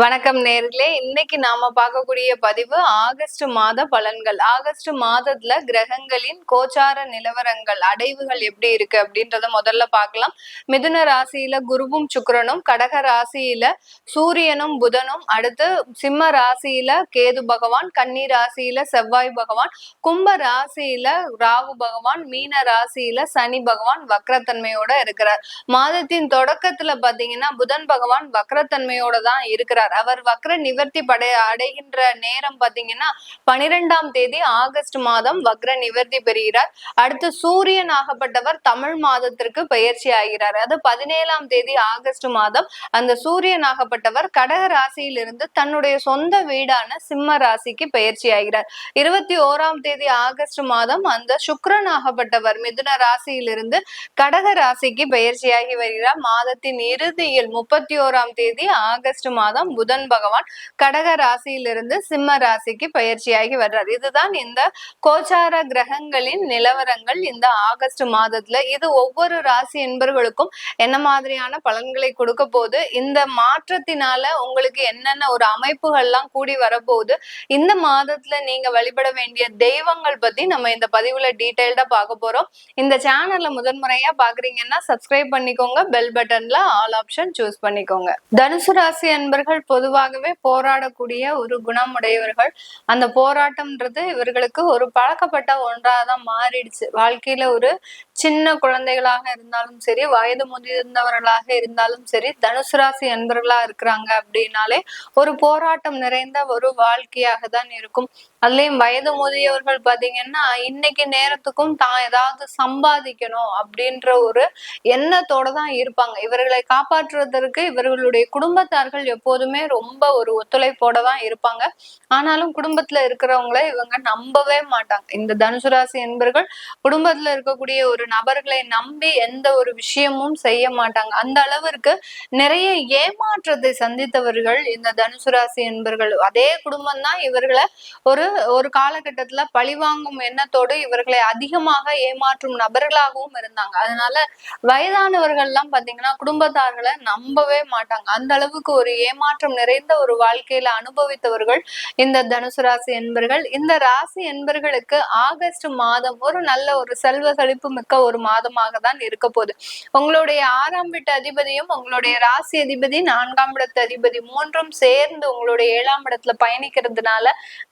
வணக்கம் நேர்களே. இன்னைக்கு நாம பார்க்கக்கூடிய பதிவு ஆகஸ்ட் மாத பலன்கள். ஆகஸ்ட் மாதத்துல கிரகங்களின் கோச்சார நிலவரங்கள் அடைவுகள் எப்படி இருக்கு அப்படின்றத முதல்ல பார்க்கலாம். மிதுன ராசியில குருவும் சுக்கிரனும் கடக ராசியில சூரியனும் புதனும் அடுத்து சிம்ம ராசியில கேது பகவான் கன்னி ராசியில செவ்வாய் பகவான் கும்ப ராசியில ராகு பகவான் மீன ராசியில சனி பகவான் வக்ரத்தன்மையோட இருக்கிறார். மாதத்தின் தொடக்கத்துல பாத்தீங்கன்னா புதன் பகவான் வக்ரத்தன்மையோட தான் இருக்கிறார். அவர் வக்ர நிவர்த்தி படை அடைகின்ற நேரம் பாத்தீங்கன்னா பனிரெண்டாம் தேதி ஆகஸ்ட் மாதம் வக்ர நிவர்த்தி பெறுகிறார். அடுத்து சூரியன் ஆகப்பட்டவர் தமிழ் மாதத்திற்கு பயிற்சி ஆகிறார். அது பதினேழாம் தேதி ஆகஸ்ட் மாதம் அந்த சூரியன் ஆகப்பட்டவர் கடக ராசியிலிருந்து தன்னுடைய சொந்த வீடான சிம்ம ராசிக்கு பயிற்சி ஆகிறார். இருபத்தி ஓராம் தேதி ஆகஸ்ட் மாதம் அந்த சுக்ரன் ஆகப்பட்டவர் மிதுன ராசியிலிருந்து கடக ராசிக்கு பயிற்சியாகி வருகிறார். மாதத்தின் இறுதியில் முப்பத்தி ஓராம் தேதி ஆகஸ்ட் மாதம் புதன் பகவான் கடக ராசியிலிருந்து சிம்ம ராசிக்கு பயிற்சியாகி வர்றார். இதுதான் இந்த கோச்சார கிரகங்களின் நிலவரங்கள் இந்த ஆகஸ்ட் மாதத்துல. இது ஒவ்வொரு ராசி என்பர்களுக்கும் என்ன மாதிரியான பலன்களை கொடுக்க போது இந்த மாற்றத்தினால உங்களுக்கு என்னென்ன ஒரு அமைப்புகள்லாம் கூடி வரப்போகுது? இந்த மாதத்துல நீங்க வழிபட வேண்டிய தெய்வங்கள் பத்தி நம்ம இந்த பதிவுல டீடைல்டா பார்க்க போறோம். இந்த சேனல்ல முதன்முறையா பாக்குறீங்கன்னா சப்ஸ்கிரைப் பண்ணிக்கோங்க. பெல் பட்டன்ல ஆல் ஆப்ஷன் சூஸ் பண்ணிக்கோங்க. தனுசு ராசி அன்பர்கள் பொதுவாகவே போராடக்கூடிய ஒரு குணமுடையவர்கள். அந்த போராட்டம்ன்றது இவர்களுக்கு ஒரு பழக்கப்பட்ட ஒன்றாதான் மாறிடுச்சு. வாழ்க்கையில ஒரு சின்ன குழந்தைகளாக இருந்தாலும் சரி வயது முதிர்ந்தவர்களாக இருந்தாலும் சரி தனுசு ராசி அன்பர்களா இருக்கிறாங்க அப்படின்னாலே ஒரு போராட்டம் நிறைந்த ஒரு வாழ்க்கையாக தான் இருக்கும். அதுலயும் வயது முதியவர்கள் பாத்தீங்கன்னா இன்னைக்கு நேரத்துக்கும் தான் ஏதாவது சம்பாதிக்கணும் அப்படின்ற ஒரு எண்ணத்தோட தான் இருப்பாங்க. இவர்களை காப்பாற்றுவதற்கு இவர்களுடைய குடும்பத்தார்கள் எப்போதுமே ரொம்ப ஒரு ஒத்துழைப்போட தான் இருப்பாங்க. ஆனாலும் குடும்பத்துல இருக்கிறவங்கள இவங்க நம்பவே மாட்டாங்க. இந்த தனுசு ராசி என்பர்கள் குடும்பத்துல இருக்கக்கூடிய ஒரு நபர்களை நம்பி எந்த ஒரு விஷயமும் செய்ய மாட்டாங்க. அந்த அளவிற்கு நிறைய ஏமாற்றத்தை சந்தித்தவர்கள் இந்த தனுசு ராசி என்பர்கள். அதே குடும்பம் தான் இவர்களை ஒரு ஒரு காலகட்டத்துல பழிவாங்கும் எண்ணத்தோடு இவர்களை அதிகமாக ஏமாற்றும் நபர்களாகவும் இருந்தாங்க. அதனால வயதானவர்கள் எல்லாம் பாத்தீங்கன்னா குடும்பத்தார்களை நம்பவே மாட்டாங்க. அந்த அளவுக்கு ஒரு ஏமாற்றம் நிறைந்த ஒரு வாழ்க்கையில அனுபவித்தவர்கள் இந்த தனுசு ராசி என்பர்கள். இந்த ராசி என்பர்களுக்கு ஆகஸ்ட் மாதம் ஒரு நல்ல ஒரு செல்வ செழிப்பு மிக்க ஒரு மாதமாக தான் இருக்க போகுது. உங்களுடைய ஆறாம் வீட்டு அதிபதியும் உங்களுடைய ராசி அதிபதி நான்காம் இடத்து அதிபதி மூன்றும் சேர்ந்து உங்களுடைய ஏழாம் இடத்துல பயணிக்கிறதுனால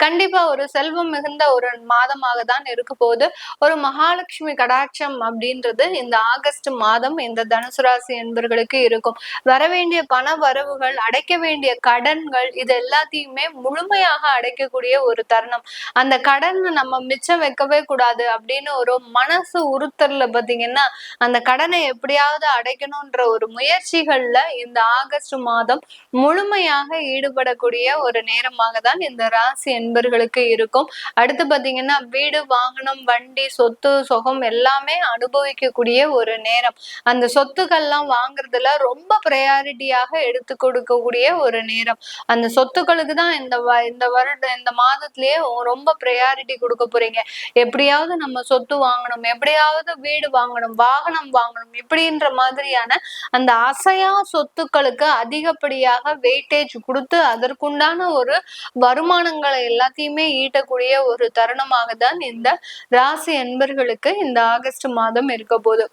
கண்டிப்பா ஒரு செல்வம் மிகுந்த ஒரு மாதமாக தான் இருக்க போகுது. ஒரு மகாலட்சுமி கடாட்சம் அப்படின்றது இந்த ஆகஸ்ட் மாதம் இந்த தனுசு ராசி என்பர்களுக்கு இருக்கும். வரவேண்டிய பண வரவுகள் அடைக்க வேண்டிய கடன்கள் இது எல்லாத்தையுமே முழுமையாக அடைக்கக்கூடிய ஒரு தருணம். அந்த கடன் நம்ம மிச்சம் வைக்கவே கூடாது அப்படின்னு ஒரு மனசு உறுத்தல் உறுத்தல்ல பாத்தீங்கன்னா அந்த கடனை எப்படியாவது அடைக்கணும்ன்ற ஒரு முயற்சிகள்ல இந்த ஆகஸ்ட் மாதம் முழுமையாக ஈடுபடக்கூடிய ஒரு நேரமாக தான் இந்த ராசி என்பர்களுக்கு இருக்கும். அடுத்து பாத்தீங்கன்னா வீடு வாகனம் வண்டி சொத்து சுகம் எல்லாமே அனுபவிக்கக்கூடிய ஒரு நேரம். அந்த சொத்துக்கள்லாம் வாங்குறதுல ரொம்ப ப்ரையாரிட்டியாக எடுத்து கொடுக்கக்கூடிய ஒரு நேரம். அந்த சொத்துக்களுக்கு தான் இந்த வ- இந்த வருட இந்த மாதத்திலேயே ரொம்ப ப்ரையாரிட்டி கொடுக்க போறீங்க. எப்படியாவது நம்ம சொத்து வாங்கணும். எப்படியாவது வீடு வாங்கணும் வாகனம் வாங்கணும் இப்படின்ற மாதிரியான அந்த அசையா சொத்துக்களுக்கு அதிகப்படியாக வெயிட்டேஜ் கொடுத்து அதற்குண்டான ஒரு வருமானங்களை எல்லாத்தையுமே ஈட்டக்கூடிய ஒரு தருணமாக தான் இந்த ராசி என்பர்களுக்கு இந்த ஆகஸ்ட் மாதம் இருக்க போகுது.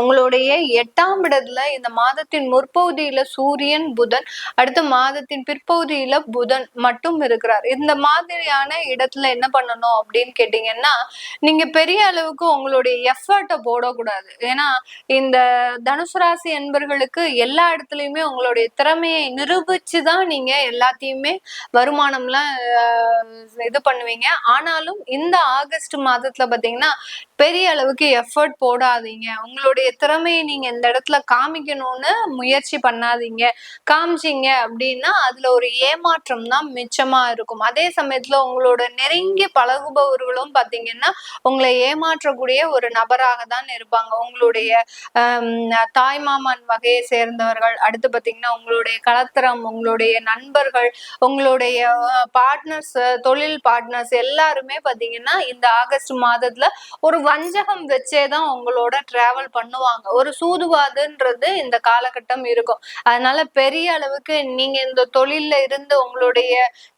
உங்களுடைய எட்டாம் இடத்துல இந்த மாதத்தின் முற்பகுதியில சூரியன் புதன் அடுத்த மாதத்தின் பிற்பகுதியில புதன் மட்டும் இருக்கிறார். இந்த மாதிரியான இடத்துல என்ன பண்ணணும் அப்படின்னு கேட்டீங்கன்னா நீங்க பெரிய அளவுக்கு உங்களுடைய எஃபர்ட்டை போடக்கூடாது. ஏன்னா இந்த தனுசு ராசி என்பர்களுக்கு எல்லா இடத்துலயுமே உங்களுடைய திறமையை நிரூபிச்சுதான் நீங்க எல்லாத்தையுமே வருமானம்லாம் இது பண்ணுவீங்க. ஆனாலும் இந்த ஆகஸ்ட் மாதத்துல பாத்தீங்கன்னா பெரிய அளவுக்கு எஃபர்ட் போடாதீங்க. உங்களுடைய திறமையை நீங்க இந்த இடத்துல காமிக்கணும்னு முயற்சி பண்ணாதீங்க. காமிச்சீங்க அப்படின்னா அதுல ஒரு ஏமாற்றம் தான் மிச்சமா இருக்கும். அதே சமயத்துல உங்களோட நெருங்கி பழகுபவர்களும் பாத்தீங்கன்னா உங்களை ஏமாற்றக்கூடிய ஒரு நபராக தான் இருப்பாங்க. உங்களுடைய தாய் மாமன் வகையை சேர்ந்தவர்கள் அடுத்து பாத்தீங்கன்னா உங்களுடைய கலத்திரம் உங்களுடைய நண்பர்கள் உங்களுடைய பார்ட்னர்ஸ் தொழில் பார்ட்னர்ஸ் எல்லாருமே பாத்தீங்கன்னா இந்த ஆகஸ்ட் மாதத்துல ஒரு வஞ்சகம் வச்சேதான் உங்களோட டிராவல் பண்ணுவாங்க. ஒரு சூதுவாதுன்றது இந்த காலகட்டம் இருக்கும். அதனால பெரிய அளவுக்கு நீங்க இந்த தொழில்ல இருந்து உங்களுடைய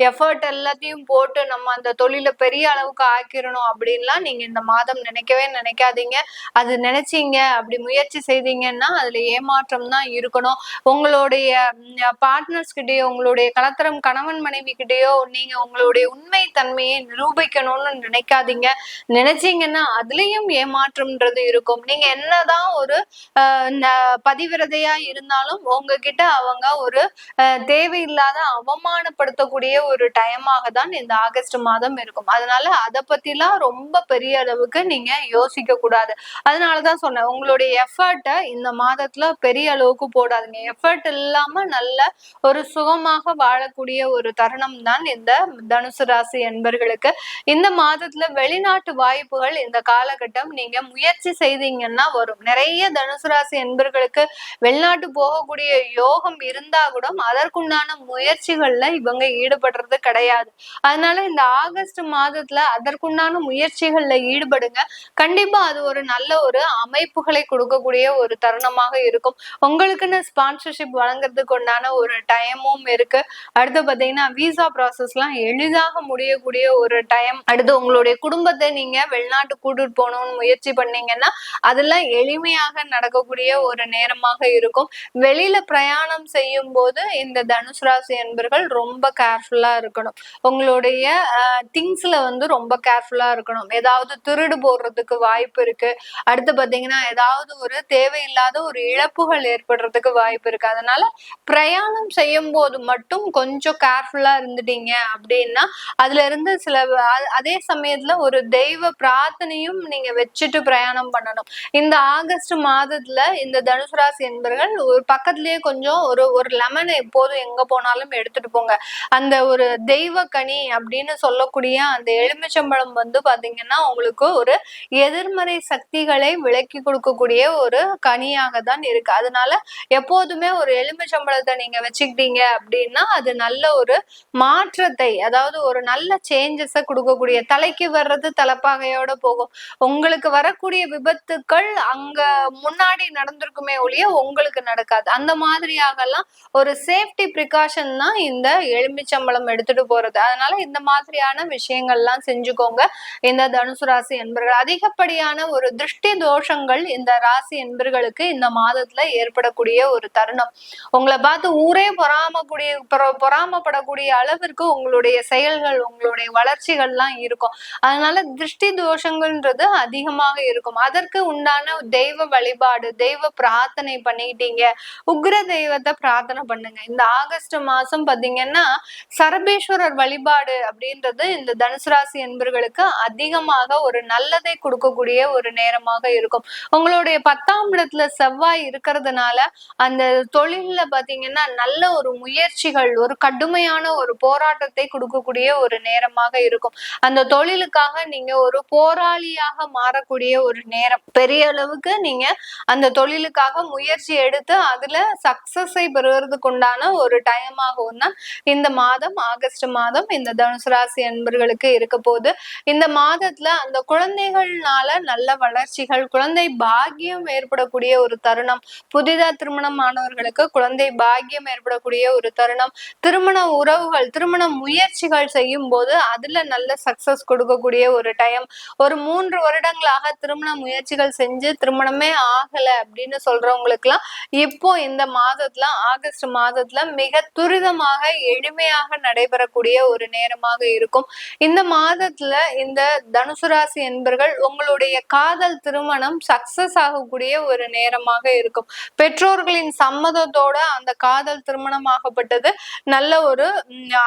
எஃபர்ட் எல்லாத்தையும் போட்டு நம்ம அந்த தொழில பெரிய அளவுக்கு ஆக்கிரணும் அப்படின்லாம் நீங்க இந்த மாதம் நினைக்கவே நினைக்காதீங்க. அது நினைச்சீங்க அப்படி முயற்சி செய்தீங்கன்னா அதுல ஏமாற்றம் தான் இருக்கணும். உங்களுடைய பார்ட்னர்ஸ் கிட்டேயோ உங்களுடைய கலத்தரம் கணவன் மனைவி கிட்டேயோ நீங்க உங்களுடைய உண்மை தன்மையை நிரூபிக்கணும்னு நினைக்காதீங்க. நினைச்சீங்கன்னா அதுலயும் ஏமாற்றம்ன்றது இருக்கும். நீங்க என்னதான் ஒரு பதிவிரதையா இருந்தாலும் உங்ககிட்ட அவங்க ஒரு தேவையில்லாத அவமானப்படுத்தக்கூடிய ஒரு டைமாக தான் இந்த ஆகஸ்ட் மாதம் இருக்கும். அதனால அதை பத்திலாம் ரொம்ப பெரிய அளவுக்கு நீங்க யோசிக்க கூடாது. அதனாலதான் சொன்னேன் உங்களுடைய எஃபர்ட்டை இந்த மாதத்துல பெரிய அளவுக்கு போடாதுங்க. எஃபர்ட் இல்லாம நல்ல ஒரு சுகமாக வாழக்கூடிய ஒரு தருணம் தான் இந்த தனுசு ராசி என்பர்களுக்கு. இந்த மாதத்துல வெளிநாட்டு வாய்ப்புகள் இந்த கால காலகட்டம் நீங்க முயற்சி செய்தீங்கன்னா வரும். நிறைய தனுசு ராசி என்பர்களுக்கு வெளிநாட்டு போகக்கூடிய யோகம் இருந்தா கூட அதற்குண்டான முயற்சிகள்ல இவங்க ஈடுபடுறது கிடையாது. அதனால இந்த ஆகஸ்ட் மாதத்துல அதற்குண்டான முயற்சிகள்ல ஈடுபடுங்க. கண்டிப்பா அது ஒரு நல்ல ஒரு அமைப்புகளை கொடுக்கக்கூடிய ஒரு தருணமாக இருக்கும். உங்களுக்குன்னு ஸ்பான்சர்ஷிப் வழங்குறதுக்கு உண்டான ஒரு டைமும் இருக்கு. அடுத்து பாத்தீங்கன்னா விசா ப்ராசஸ் எல்லாம் எளிதாக முடியக்கூடிய ஒரு டைம் அடுத்து உங்களுடைய குடும்பத்தை நீங்க வெளிநாட்டு கூட்டு போகணும்னு முயற்சி பண்ணீங்கன்னா அதெல்லாம் எளிமையாக நடக்கக்கூடிய ஒரு நேரமாக இருக்கும். வெளியில பிரயாணம் செய்யும் போது இந்த தனுசு ராசி என்பர்கள் ரொம்ப கேர்ஃபுல்லா இருக்கணும். உங்களுடைய திங்ஸ்ல வந்து ரொம்ப கேர்ஃபுல்லா இருக்கணும். ஏதாவது திருடு போடுறதுக்கு வாய்ப்பு இருக்கு. அடுத்து பாத்தீங்கன்னா ஏதாவது ஒரு தேவையில்லாத ஒரு இழப்புகள் ஏற்படுறதுக்கு வாய்ப்பு இருக்கு. அதனால பிரயாணம் செய்யும் போது மட்டும் கொஞ்சம் கேர்ஃபுல்லா இருந்துட்டீங்க அப்படின்னா அதுல இருந்து சில அதே சமயத்துல ஒரு தெய்வ பிரார்த்தனையும் நீங்க வச்சுட்டு பிரயாணம் பண்ணணும். இந்த ஆகஸ்ட் மாதத்துல இந்த தனுசு ராசி என்பர்கள் ஒரு பக்கத்துலயே கொஞ்சம் ஒரு ஒரு லெமன் எப்போதும் எங்க போனாலும் எடுத்துட்டு போங்க. அந்த ஒரு தெய்வ கனி அப்படின்னு சொல்லக்கூடிய அந்த எலுமிச்சம்பழம் வந்து பாத்தீங்கன்னா உங்களுக்கு ஒரு எதிர்மறை சக்திகளை விலக்கி கொடுக்கக்கூடிய ஒரு கனியாக தான் இருக்கு. அதனால எப்போதுமே ஒரு எலுமிச்சம்பழத்தை நீங்க வச்சுக்கிட்டீங்க அப்படின்னா அது நல்ல ஒரு மாற்றத்தை அதாவது ஒரு நல்ல சேஞ்சஸ கொடுக்கக்கூடிய தலைக்கு வர்றது தலைப்பாகையோட போகும். உங்களுக்கு வரக்கூடிய விபத்துக்கள் அங்க முன்னாடி நடந்திருக்குமே ஒழிய உங்களுக்கு நடக்காது. அந்த மாதிரியாகலாம் ஒரு சேஃப்டி ப்ரிகாஷன் தான் இந்த எலுமிச்சம்பழம் எடுத்துட்டு போறது. அதனால இந்த மாதிரியான விஷயங்கள்லாம் செஞ்சுக்கோங்க. இந்த தனுசு ராசி என்பர்கள் அதிகப்படியான ஒரு திருஷ்டி தோஷங்கள் இந்த ராசி என்பர்களுக்கு இந்த மாதத்துல ஏற்படக்கூடிய ஒரு தருணம். உங்களை பார்த்து ஊரே பொறாமக்கூடிய பொறாமப்படக்கூடிய அளவிற்கு உங்களுடைய செயல்கள் உங்களுடைய வளர்ச்சிகள்லாம் இருக்கும். அதனால திருஷ்டி தோஷங்கள்ன்றது அதிகமாக இருக்கும். அதற்கு உண்டான தெய்வ வழிபாடு தெய்வ பிரார்த்தனை பண்ணிக்கிட்டீங்க. உக்ர தெய்வத்தை பிரார்த்தனை பண்ணுங்க. இந்த ஆகஸ்ட் மாசம் பாத்தீங்கன்னா சரபேஸ்வரர் வழிபாடு அப்படின்றது இந்த தனுசு ராசி என்பர்களுக்கு அதிகமாக ஒரு நல்லதை கொடுக்கக்கூடிய ஒரு நேரமாக இருக்கும். உங்களுடைய பத்தாம் இடத்துல செவ்வாய் இருக்கிறதுனால அந்த தொழில்ல பாத்தீங்கன்னா நல்ல ஒரு முயற்சிகள் ஒரு கடுமையான ஒரு போராட்டத்தை கொடுக்கக்கூடிய ஒரு நேரமாக இருக்கும். அந்த தொழிலுக்காக நீங்க ஒரு தொழிலாக மாறக்கூடிய ஒரு நேரம். பெரிய அளவுக்கு நீங்க அந்த தொழிலுக்காக முயற்சி எடுத்து அதுல சக்சஸை பெறுவதற்கு உண்டான ஒரு டைமாகவும் தான் இந்த மாதம் ஆகஸ்ட் மாதம் இந்த தனுசு ராசி அன்பர்களுக்கு இருக்க போது இந்த மாதத்துல அந்த குழந்தைகள்னால நல்ல வளர்ச்சிகள் குழந்தை பாக்கியம் ஏற்படக்கூடிய ஒரு தருணம் புதிதா திருமணம் ஆனவர்களுக்கு குழந்தை பாக்கியம் ஏற்படக்கூடிய ஒரு தருணம் திருமண உறவுகள் திருமண முயற்சிகள் செய்யும் போது அதுல நல்ல சக்சஸ் கொடுக்கக்கூடிய ஒரு டைம் ஒரு மூன்று மூன்று வருடங்களாக திருமண முயற்சிகள் செஞ்சு திருமணமே ஆகல அப்படின்னு சொல்றவங்களுக்கு எல்லாம் இப்போ இந்த மாதத்துல ஆகஸ்ட் மாதத்துல மிக துரிதமாக எளிமையாக நடைபெறக்கூடிய ஒரு நேரமாக இருக்கும். இந்த மாதத்துல இந்த தனுசு ராசி என்பர்கள் உங்களுடைய காதல் திருமணம் சக்சஸ் ஆகக்கூடிய ஒரு நேரமாக இருக்கும். பெற்றோர்களின் சம்மதத்தோட அந்த காதல் திருமணம் ஆகப்பட்டது நல்ல ஒரு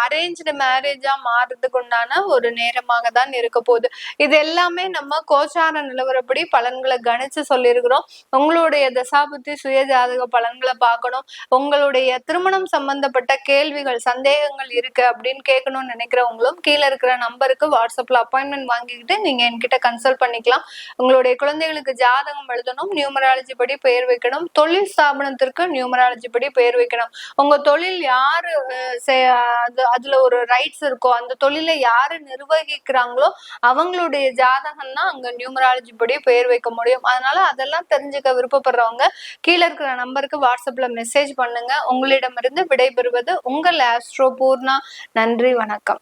அரேஞ்சு மேரேஜா மாறுறதுக்கு உண்டான ஒரு நேரமாக தான் இருக்க போகுது. இது எல்லாமே நம்ம கோச்சார நிலவரப்படி பலன்களை கணிச்சு சொல்லியிருக்கிறோம். உங்களுடைய தசாபுத்தி சுய ஜாதக பலன்களை பார்க்கணும். உங்களுடைய திருமணம் சம்பந்தப்பட்ட கேள்விகள் சந்தேகங்கள் இருக்கு அப்படின்னு கேட்கணும்னு நினைக்கிறவங்களும் கீழே இருக்கிற நம்பருக்கு வாட்ஸ்அப்ல அப்பாயின்மெண்ட் வாங்கிக்கிட்டு நீங்க என்கிட்ட கன்சல்ட் பண்ணிக்கலாம். உங்களுடைய குழந்தைகளுக்கு ஜாதகம் எழுதணும் நியூமராலஜி படி பெயர் வைக்கணும் தொழில் ஸ்தாபனத்திற்கு நியூமராலஜி படி பெயர் வைக்கணும். உங்க தொழில் யாரு அதுல ஒரு ரைட்ஸ் இருக்கோ அந்த தொழிலை யாரு நிர்வகிக்கிறாங்களோ அவங்களுடைய ஜாதகம் தான் அங்க நியூமராலஜி படி பேர் வைக்க முடியும். அதனால அதெல்லாம் தெரிஞ்சுக்க விருப்பப்படுறவங்க கீழே இருக்கிற நம்பருக்கு வாட்ஸ்அப்ல மெசேஜ் பண்ணுங்க. உங்களிடமிருந்து விடைபெறுவது உங்கள் ஆஸ்ட்ரோ பூர்ணா நன்றி வணக்கம்.